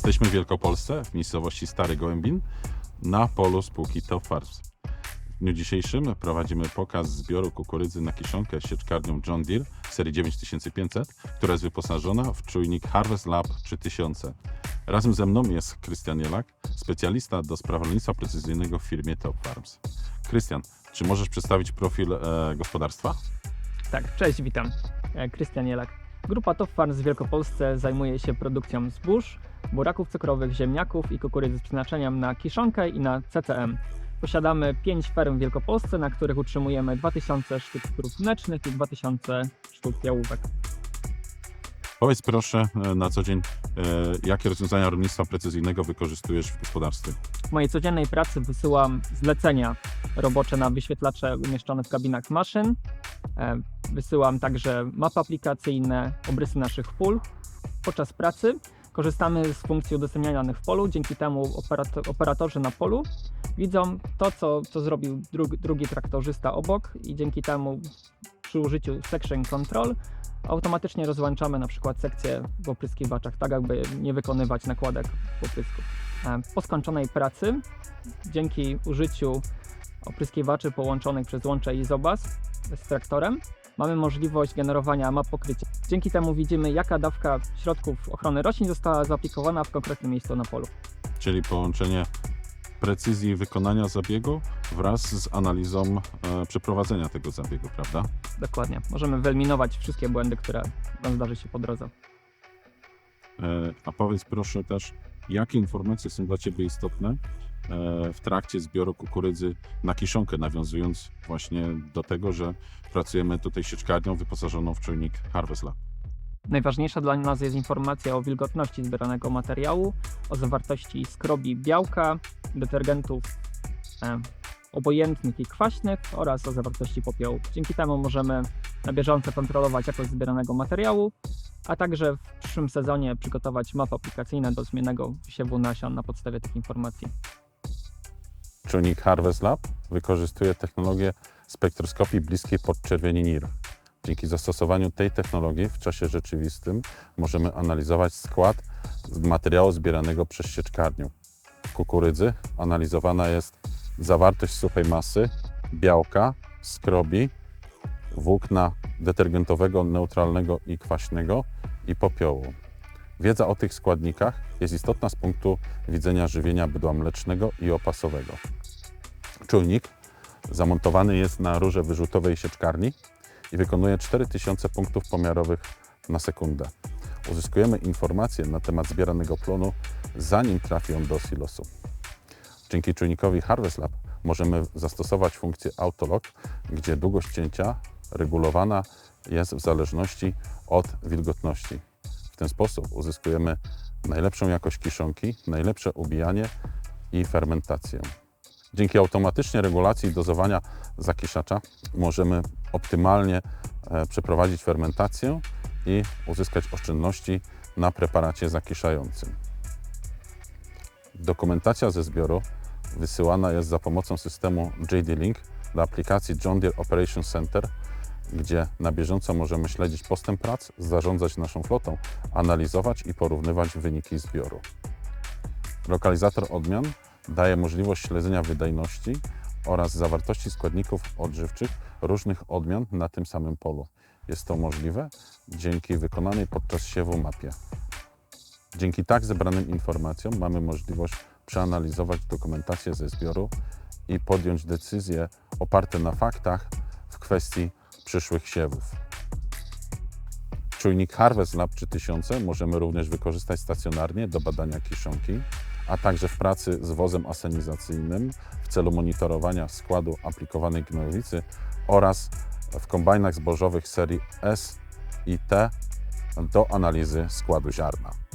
Jesteśmy w Wielkopolsce, w miejscowości Stary Gołębin, na polu spółki Top Farms. W dniu dzisiejszym prowadzimy pokaz zbioru kukurydzy na kiszonkę sieczkarnią John Deere serii 9500, która jest wyposażona w czujnik Harvest Lab 3000. Razem ze mną jest Krystian Jelak, specjalista do spraw rolnictwa precyzyjnego w firmie Top Farms. Krystian, czy możesz przedstawić profil e, gospodarstwa? Tak, cześć, witam. E, Krystian Jelak. Grupa Top Farms w Wielkopolsce zajmuje się produkcją zbóż, buraków cukrowych, ziemniaków i kukurydzy z przeznaczeniem na kiszonkę i na CCM. Posiadamy 5 ferm w Wielkopolsce, na których utrzymujemy 2000 sztuk krów mlecznych i 2000 sztuk jałówek. Powiedz proszę e, na co dzień, e, jakie rozwiązania rolnictwa precyzyjnego wykorzystujesz w gospodarstwie? W mojej codziennej pracy wysyłam zlecenia robocze na wyświetlacze umieszczone w kabinach maszyn. E, Wysyłam także mapy aplikacyjne, obrysy naszych pól. Podczas pracy korzystamy z funkcji udostępniania w polu. Dzięki temu operato- operatorzy na polu widzą to, co, co zrobił drugi, drugi traktorzysta obok i dzięki temu przy użyciu section control automatycznie rozłączamy na przykład sekcję w opryskiwaczach, tak jakby nie wykonywać nakładek oprysków. E, Po skończonej pracy, dzięki użyciu opryskiwaczy połączonych przez łącze Izobas z traktorem, mamy możliwość generowania map pokrycia. Dzięki temu widzimy, jaka dawka środków ochrony roślin została zaaplikowana w konkretnym miejscu na polu. czyli połączenie precyzji wykonania zabiegu wraz z analizą e, przeprowadzenia tego zabiegu, prawda? Dokładnie. Możemy wyeliminować wszystkie błędy, które nam zdarzy się po drodze. E, a powiedz proszę też, jakie informacje są dla Ciebie istotne w trakcie zbioru kukurydzy na kiszonkę, nawiązując właśnie do tego, że pracujemy tutaj sieczkarnią wyposażoną w czujnik Harvest Lab. Najważniejsza dla nas jest informacja o wilgotności zbieranego materiału, o zawartości skrobi białka, detergentów e, obojętnych i kwaśnych oraz o zawartości popiołu. Dzięki temu możemy na bieżąco kontrolować jakość zbieranego materiału, a także w przyszłym sezonie przygotować mapy aplikacyjne do zmiennego wysiewu nasion na podstawie tych informacji. Czujnik Harvest Lab wykorzystuje technologię spektroskopii bliskiej podczerwieni NIR. Dzięki zastosowaniu tej technologii w czasie rzeczywistym możemy analizować skład materiału zbieranego przez sieczkarnię. W kukurydzy analizowana jest zawartość suchej masy, białka, skrobi, włókna detergentowego, neutralnego i kwaśnego i popiołu. Wiedza o tych składnikach jest istotna z punktu widzenia żywienia bydła mlecznego i opasowego. Czujnik zamontowany jest na rurze wyrzutowej sieczkarni i wykonuje 4000 punktów pomiarowych na sekundę. Uzyskujemy informacje na temat zbieranego plonu, zanim trafi on do silosu. Dzięki czujnikowi Harvest Lab możemy zastosować funkcję Autolock, gdzie długość cięcia regulowana jest w zależności od wilgotności. Ten sposób uzyskujemy najlepszą jakość kiszonki, najlepsze ubijanie i fermentację. Dzięki automatycznej regulacji dozowania zakiszacza możemy optymalnie e, przeprowadzić fermentację i uzyskać oszczędności na preparacie zakiszającym. Dokumentacja ze zbioru wysyłana jest za pomocą systemu JD Link do aplikacji John Deere Operation Center, gdzie na bieżąco możemy śledzić postęp prac, zarządzać naszą flotą, analizować i porównywać wyniki zbioru. Lokalizator odmian daje możliwość śledzenia wydajności oraz zawartości składników odżywczych różnych odmian na tym samym polu. Jest to możliwe dzięki wykonanej podczas siewu mapie. Dzięki tak zebranym informacjom mamy możliwość przeanalizować dokumentację ze zbioru i podjąć decyzje oparte na faktach w kwestii przyszłych siewów. Czujnik Harvest Lab 3000 możemy również wykorzystać stacjonarnie do badania kiszonki, a także w pracy z wozem asenizacyjnym w celu monitorowania składu aplikowanej gnojowicy oraz w kombajnach zbożowych serii S i T do analizy składu ziarna.